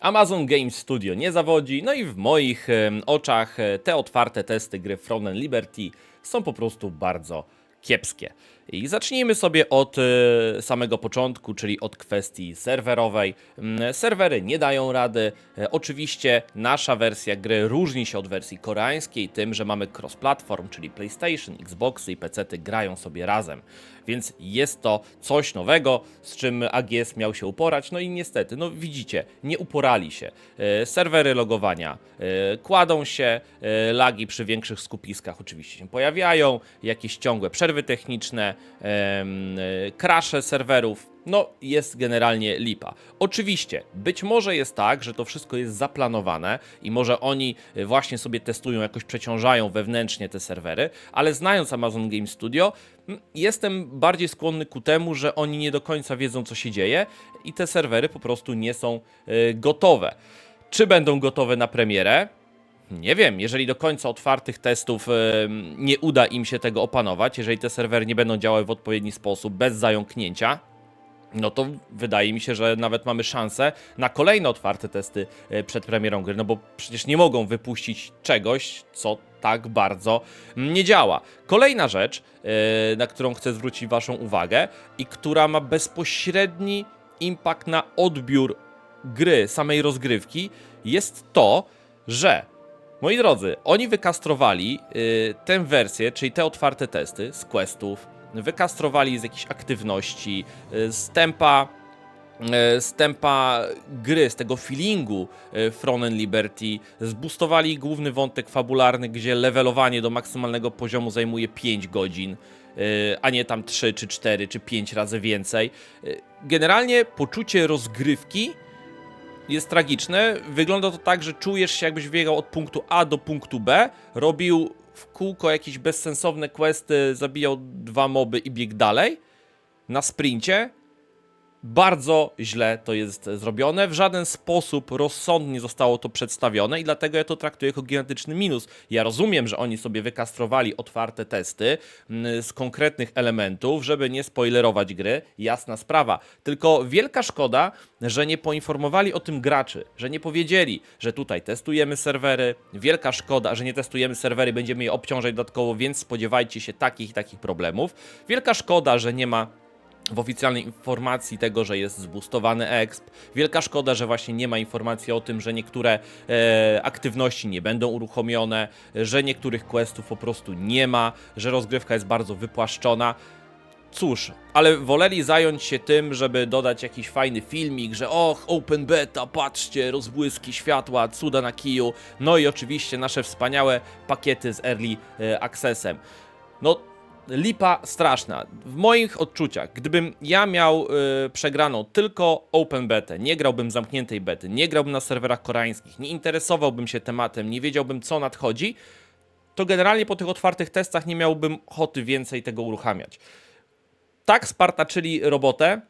Amazon Game Studio nie zawodzi, no i w moich oczach e, te otwarte testy gry Frozen Liberty są po prostu bardzo kiepskie. I zacznijmy sobie od e, samego początku, czyli od kwestii serwerowej. Mm, Serwery nie dają rady. E, Oczywiście nasza wersja gry różni się od wersji koreańskiej tym, że mamy cross-platform, czyli PlayStation, Xboxy i PC grają sobie razem. Więc jest to coś nowego, z czym AGS miał się uporać. No i niestety, no widzicie, nie uporali się. E, Serwery logowania kładą się, lagi przy większych skupiskach oczywiście się pojawiają, jakieś ciągłe przerwy techniczne, em, e, crashe serwerów. No, jest generalnie lipa. Oczywiście, być może jest tak, że to wszystko jest zaplanowane i może oni y, właśnie sobie testują, jakoś przeciążają wewnętrznie te serwery, ale znając Amazon Game Studio, jestem bardziej skłonny ku temu, że oni nie do końca wiedzą, co się dzieje i te serwery po prostu nie są y, gotowe. Czy będą gotowe na premierę? Nie wiem, jeżeli do końca otwartych testów nie uda im się tego opanować, jeżeli te serwery nie będą działały w odpowiedni sposób, bez zająknięcia, no to wydaje mi się, że nawet mamy szansę na kolejne otwarte testy e, przed premierą gry, no bo przecież nie mogą wypuścić czegoś, co tak bardzo mm, nie działa. Kolejna rzecz, e, na którą chcę zwrócić Waszą uwagę i która ma bezpośredni impact na odbiór gry, samej rozgrywki, jest to, że Moi drodzy, oni wykastrowali y, tę wersję, czyli te otwarte testy z questów, wykastrowali z jakichś aktywności, y, z tempa, y, z tempa gry, z tego feelingu y, Frozen Liberty, zboostowali główny wątek fabularny, gdzie levelowanie do maksymalnego poziomu zajmuje 5 godzin, y, a nie tam 3 czy 4 czy 5 razy więcej. Y, Generalnie poczucie rozgrywki jest tragiczne. Wygląda to tak, że czujesz się jakbyś biegał od punktu A do punktu B, robił w kółko jakieś bezsensowne questy, zabijał dwa moby i biegł dalej na sprincie. Bardzo źle to jest zrobione, w żaden sposób rozsądnie zostało to przedstawione i dlatego ja to traktuję jako gigantyczny minus. Ja rozumiem, że oni sobie wykastrowali otwarte testy mm, z konkretnych elementów, żeby nie spoilerować gry, jasna sprawa. Tylko wielka szkoda, że nie poinformowali o tym graczy, że nie powiedzieli, że tutaj testujemy serwery. Wielka szkoda, że nie testujemy serwery, będziemy je obciążać dodatkowo, więc spodziewajcie się takich i takich problemów. Wielka szkoda, że nie ma w oficjalnej informacji tego, że jest zboostowany exp. Wielka szkoda, że właśnie nie ma informacji o tym, że niektóre e, aktywności nie będą uruchomione, że niektórych questów po prostu nie ma, że rozgrywka jest bardzo wypłaszczona. Cóż, ale woleli zająć się tym, żeby dodać jakiś fajny filmik, że och, open beta, patrzcie, rozbłyski światła, cuda na kiju, no i oczywiście nasze wspaniałe pakiety z early e, accessem. No, lipa straszna. W moich odczuciach, gdybym ja miał y, przegraną tylko open betę, nie grałbym zamkniętej bety, nie grałbym na serwerach koreańskich, nie interesowałbym się tematem, nie wiedziałbym co nadchodzi, to generalnie po tych otwartych testach nie miałbym ochoty więcej tego uruchamiać. Tak spartaczyli robotę,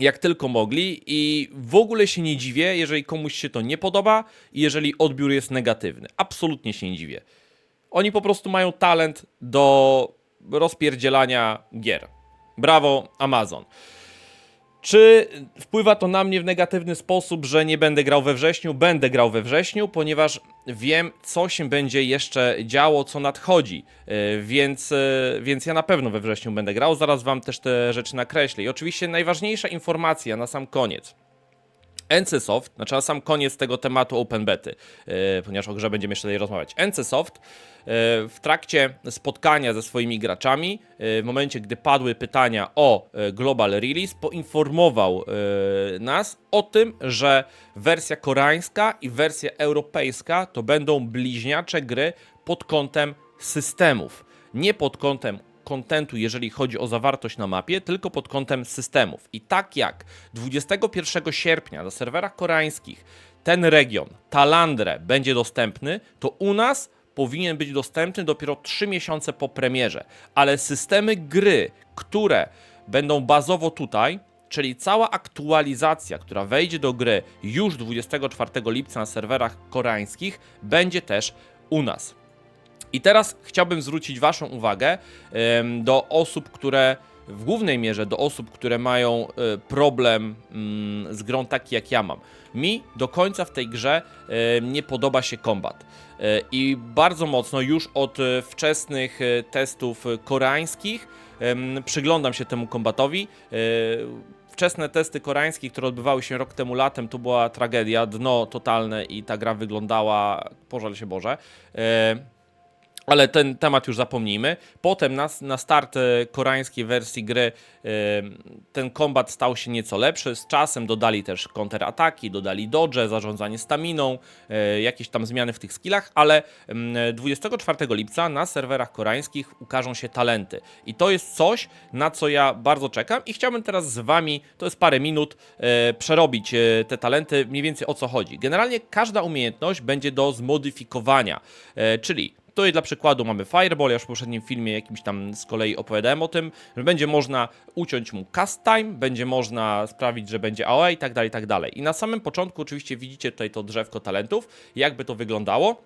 jak tylko mogli i w ogóle się nie dziwię, jeżeli komuś się to nie podoba i jeżeli odbiór jest negatywny. Absolutnie się nie dziwię. Oni po prostu mają talent do rozpierdzielania gier. Brawo, Amazon. Czy wpływa to na mnie w negatywny sposób, że nie będę grał we wrześniu? Będę grał we wrześniu, ponieważ wiem, co się będzie jeszcze działo, co nadchodzi. Yy, Więc, yy, więc ja na pewno we wrześniu będę grał. Zaraz wam też te rzeczy nakreślę. I oczywiście najważniejsza informacja na sam koniec. NCSoft, znaczy na sam koniec tego tematu Open Bety, yy, ponieważ o grze będziemy jeszcze tutaj rozmawiać. NCSoft yy, w trakcie spotkania ze swoimi graczami, yy, w momencie gdy padły pytania o Global Release, poinformował nas o tym, że wersja koreańska i wersja europejska to będą bliźniacze gry pod kątem systemów, nie pod kątem kontentu, jeżeli chodzi o zawartość na mapie, tylko pod kątem systemów. I tak jak 21 sierpnia na serwerach koreańskich ten region, Talandre, będzie dostępny, to u nas powinien być dostępny dopiero 3 miesiące po premierze. Ale systemy gry, które będą bazowo tutaj, czyli cała aktualizacja, która wejdzie do gry już 24 lipca na serwerach koreańskich, będzie też u nas. I teraz chciałbym zwrócić Waszą uwagę do osób, które w głównej mierze do osób, które mają e, problem mm, z grą taki jak ja mam. Mi do końca w tej grze nie podoba się kombat. E, I bardzo mocno już od e, wczesnych testów koreańskich przyglądam się temu kombatowi. Wczesne testy koreańskie, które odbywały się rok temu latem, to była tragedia, dno totalne i ta gra wyglądała, pożal się Boże. Ale ten temat już zapomnijmy. Potem na, na start e, koreańskiej wersji gry e, ten kombat stał się nieco lepszy. Z czasem dodali też kontrataki, dodali dodge, zarządzanie staminą, e, jakieś tam zmiany w tych skillach, ale mm, 24 lipca na serwerach koreańskich ukażą się talenty. I to jest coś, na co ja bardzo czekam i chciałbym teraz z wami, to jest parę minut, przerobić te talenty, mniej więcej o co chodzi. Generalnie każda umiejętność będzie do zmodyfikowania, czyli Tutaj dla przykładu mamy Fireball, ja już w poprzednim filmie jakimś tam z kolei opowiadałem o tym, że będzie można uciąć mu cast time, będzie można sprawić, że będzie AOE i tak dalej, i tak dalej. I na samym początku oczywiście widzicie tutaj to drzewko talentów, jakby to wyglądało.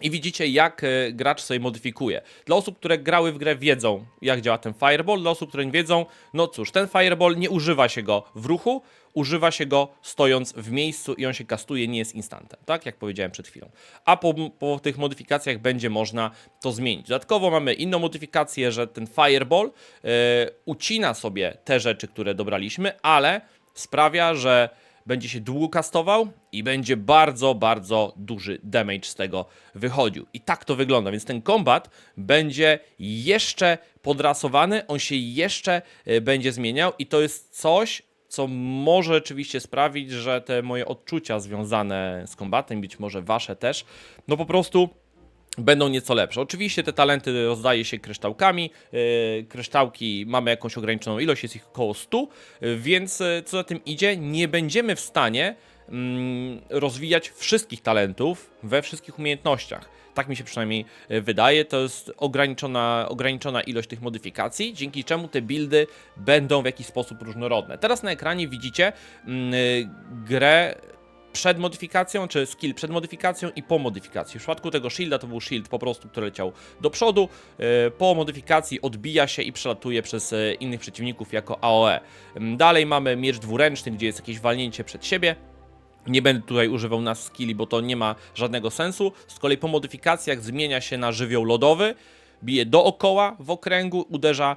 I widzicie, jak e, gracz sobie modyfikuje. Dla osób, które grały w grę, wiedzą, jak działa ten fireball. Dla osób, które nie wiedzą, no cóż, ten fireball nie używa się go w ruchu, używa się go stojąc w miejscu i on się kastuje, nie jest instantem, tak jak powiedziałem przed chwilą. A po, po tych modyfikacjach będzie można to zmienić. Dodatkowo mamy inną modyfikację, że ten fireball e, ucina sobie te rzeczy, które dobraliśmy, ale sprawia, że będzie się długo kastował i będzie bardzo, bardzo duży damage z tego wychodził. I tak to wygląda, więc ten kombat będzie jeszcze podrasowany, on się jeszcze e, będzie zmieniał i to jest coś, co może rzeczywiście sprawić, że te moje odczucia związane z kombatem, być może wasze też, no po prostu będą nieco lepsze. Oczywiście te talenty rozdaje się kryształkami. Yy, kryształki mamy jakąś ograniczoną ilość, jest ich około 100, yy, więc yy, co za tym idzie, nie będziemy w stanie mm, rozwijać wszystkich talentów we wszystkich umiejętnościach. Tak mi się przynajmniej yy, wydaje. To jest ograniczona, ograniczona ilość tych modyfikacji, dzięki czemu te buildy będą w jakiś sposób różnorodne. Teraz na ekranie widzicie mm, yy, grę przed modyfikacją, czy skill przed modyfikacją i po modyfikacji. W przypadku tego shielda to był shield po prostu, który leciał do przodu. Yy, Po modyfikacji odbija się i przelatuje przez e, innych przeciwników jako AOE. Ym, Dalej mamy miecz dwuręczny, gdzie jest jakieś walnięcie przed siebie. Nie będę tutaj używał nas skilli, bo to nie ma żadnego sensu. Z kolei po modyfikacjach zmienia się na żywioł lodowy. Bije dookoła w okręgu, uderza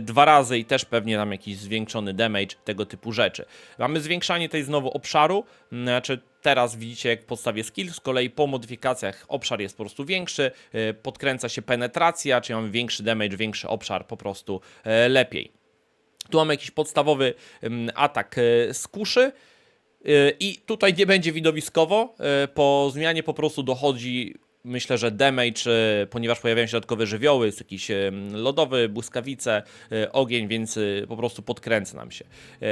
dwa razy i też pewnie nam jakiś zwiększony damage, tego typu rzeczy. Mamy zwiększanie tej znowu obszaru, m, znaczy teraz widzicie jak w podstawie skill, z kolei po modyfikacjach obszar jest po prostu większy, e, podkręca się penetracja, czyli mamy większy damage, większy obszar, po prostu e, lepiej. Tu mamy jakiś podstawowy em, atak e, z kuszy. Yy, I tutaj nie będzie widowiskowo. yy, Po zmianie po prostu dochodzi, myślę, że damage, ponieważ pojawiają się dodatkowe żywioły, jest jakiś yy, lodowy, błyskawice, ogień, więc po prostu podkręca nam się.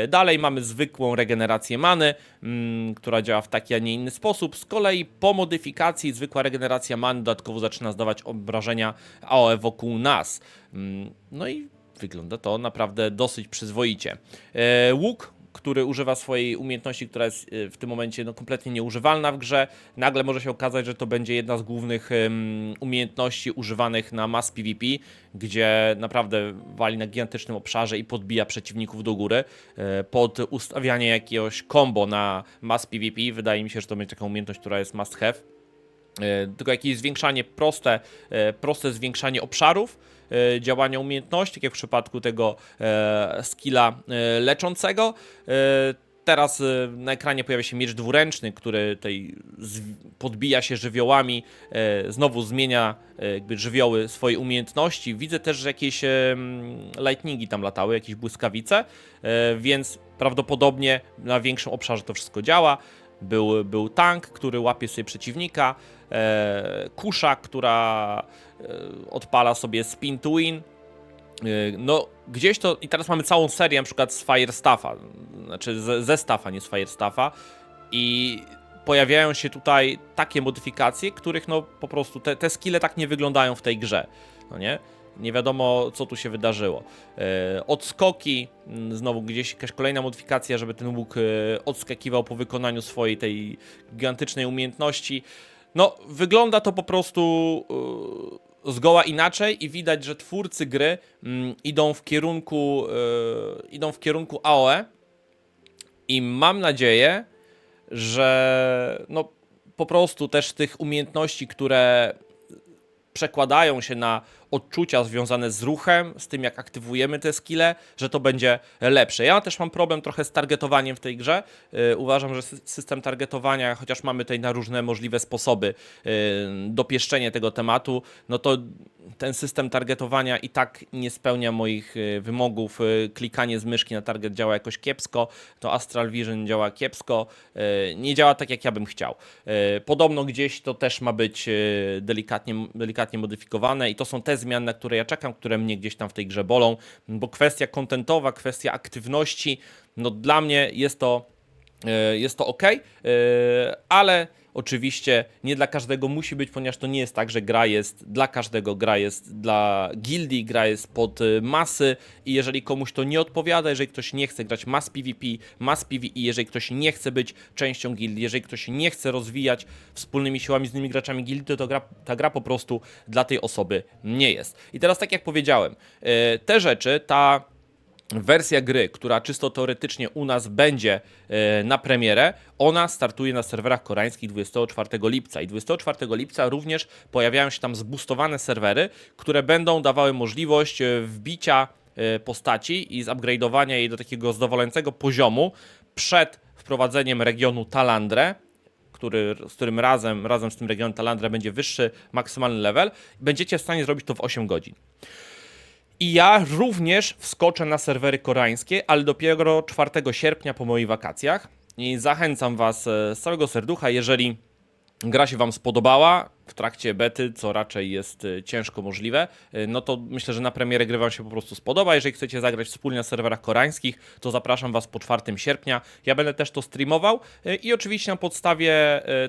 Dalej mamy zwykłą regenerację many, mm, która działa w taki, a nie inny sposób. Z kolei po modyfikacji zwykła regeneracja many dodatkowo zaczyna zdawać obrażenia AOE wokół nas. Mm, No i wygląda to naprawdę dosyć przyzwoicie. Łuk, który używa swojej umiejętności, która jest e, w tym momencie no, kompletnie nieużywalna w grze, nagle może się okazać, że to będzie jedna z głównych umiejętności używanych na mass PvP, gdzie naprawdę wali na gigantycznym obszarze i podbija przeciwników do góry. E, pod ustawianie jakiegoś combo na mass PvP wydaje mi się, że to będzie taka umiejętność, która jest must have. E, tylko jakieś zwiększanie proste, proste zwiększanie obszarów działania umiejętności, tak jak w przypadku tego e, skilla e, leczącego. E, Teraz e, na ekranie pojawia się miecz dwuręczny, który z, podbija się żywiołami, e, znowu zmienia e, jakby żywioły swojej umiejętności. Widzę też, że jakieś e, lightningi tam latały, jakieś błyskawice, e, więc prawdopodobnie na większym obszarze to wszystko działa. Był, był tank, który łapie sobie przeciwnika, e, kusza, która e, odpala sobie spin to win. E, No, gdzieś to. I teraz mamy całą serię, na przykład z Fire Staffa, znaczy ze, ze Staffa, nie z Fire Staffa. I pojawiają się tutaj takie modyfikacje, których no po prostu te, te skille tak nie wyglądają w tej grze. No nie? Nie wiadomo, co tu się wydarzyło. E, odskoki, mm, znowu gdzieś jakaś kolejna modyfikacja, żeby ten łuk e, odskakiwał po wykonaniu swojej tej gigantycznej umiejętności. No, wygląda to po prostu zgoła inaczej i widać, że twórcy gry mm, idą w kierunku e, idą w kierunku AOE i mam nadzieję, że no po prostu też tych umiejętności, które przekładają się na odczucia związane z ruchem, z tym jak aktywujemy te skille, że to będzie lepsze. Ja też mam problem trochę z targetowaniem w tej grze. Yy, uważam, że sy- system targetowania, chociaż mamy tutaj na różne możliwe sposoby yy, dopieszczenie tego tematu, no to ten system targetowania i tak nie spełnia moich yy, wymogów. Klikanie z myszki na target działa jakoś kiepsko, to Astral Vision działa kiepsko, nie działa tak jak ja bym chciał. Podobno gdzieś to też ma być delikatnie, delikatnie modyfikowane i to są te zmiany, na które ja czekam, które mnie gdzieś tam w tej grze bolą, bo kwestia kontentowa, kwestia aktywności, no dla mnie jest to E, jest to ok, ale oczywiście nie dla każdego musi być, ponieważ to nie jest tak, że gra jest dla każdego, gra jest dla gildii, gra jest pod e, masy i jeżeli komuś to nie odpowiada, jeżeli ktoś nie chce grać mass PvP, mass PvE, jeżeli ktoś nie chce być częścią gildii, jeżeli ktoś nie chce rozwijać wspólnymi siłami z innymi graczami gildii, to, to gra, ta gra po prostu dla tej osoby nie jest. I teraz tak jak powiedziałem, e, te rzeczy, ta wersja gry, która czysto teoretycznie u nas będzie e, na premierę, ona startuje na serwerach koreańskich 24 lipca. I 24 lipca również pojawiają się tam zbustowane serwery, które będą dawały możliwość e, wbicia e, postaci i zupgrade'owania jej do takiego zadowalającego poziomu przed wprowadzeniem regionu Talandre, który, z którym razem, razem z tym regionem Talandre będzie wyższy maksymalny level, będziecie w stanie zrobić to w 8 godzin. I ja również wskoczę na serwery koreańskie, ale dopiero 4 sierpnia po moich wakacjach. I zachęcam Was e, z całego serducha, jeżeli gra się Wam spodobała w trakcie bety, co raczej jest e, ciężko możliwe, e, no to myślę, że na premierę gry Wam się po prostu spodoba. Jeżeli chcecie zagrać wspólnie na serwerach koreańskich, to zapraszam Was po 4 sierpnia. Ja będę też to streamował e, i oczywiście na podstawie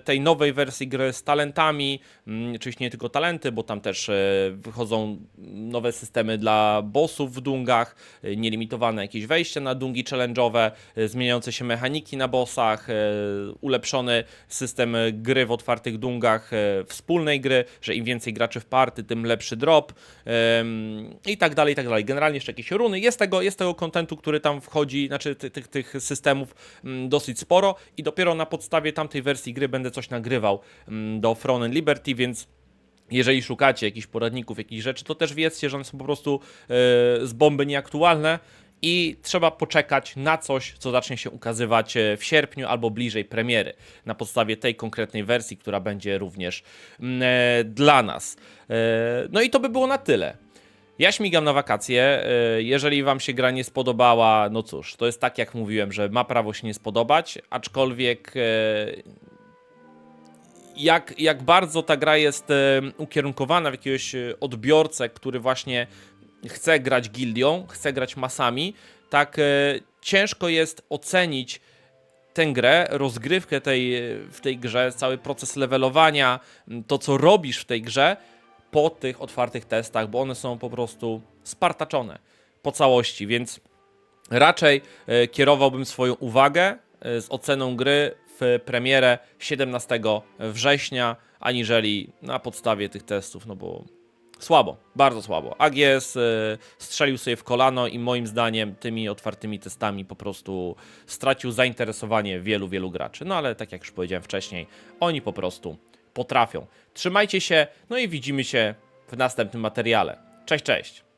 tej nowej wersji gry z talentami, mm, oczywiście nie tylko talenty, bo tam też wychodzą nowe systemy dla bossów w dungach, nielimitowane jakieś wejścia na dungi challenge'owe, zmieniające się mechaniki na bossach, ulepszony system gry w otwartych dungach, e, wspólnej gry, że im więcej graczy w party, tym lepszy drop em, i tak dalej, i tak dalej. Generalnie jeszcze jakieś runy. Jest tego, jest tego kontentu, który tam wchodzi, znaczy ty, tych, tych systemów mm, dosyć sporo i dopiero na podstawie tamtej wersji gry będę coś nagrywał mm, do Throne Liberty, więc jeżeli szukacie jakichś poradników, jakichś rzeczy, to też wiedzcie, że one są po prostu e, z bomby nieaktualne i trzeba poczekać na coś, co zacznie się ukazywać e, w sierpniu albo bliżej premiery, na podstawie tej konkretnej wersji, która będzie również mm, e, dla nas. E, no i to by było na tyle. Ja śmigam na wakacje. Jeżeli Wam się gra nie spodobała, no cóż, to jest tak jak mówiłem, że ma prawo się nie spodobać, aczkolwiek jak, jak bardzo ta gra jest ukierunkowana w jakiegoś odbiorcę, który właśnie chce grać gildią, chce grać masami, tak e, ciężko jest ocenić tę grę, rozgrywkę tej, e, w tej grze, cały proces levelowania, to co robisz w tej grze po tych otwartych testach, bo one są po prostu spartaczone po całości, więc raczej e, kierowałbym swoją uwagę z oceną gry w premierę 17 września, aniżeli na podstawie tych testów, no bo słabo, bardzo słabo. AGS e, strzelił sobie w kolano i moim zdaniem tymi otwartymi testami po prostu stracił zainteresowanie wielu, wielu graczy. No ale tak jak już powiedziałem wcześniej, oni po prostu potrafią. Trzymajcie się, no i widzimy się w następnym materiale. Cześć, cześć!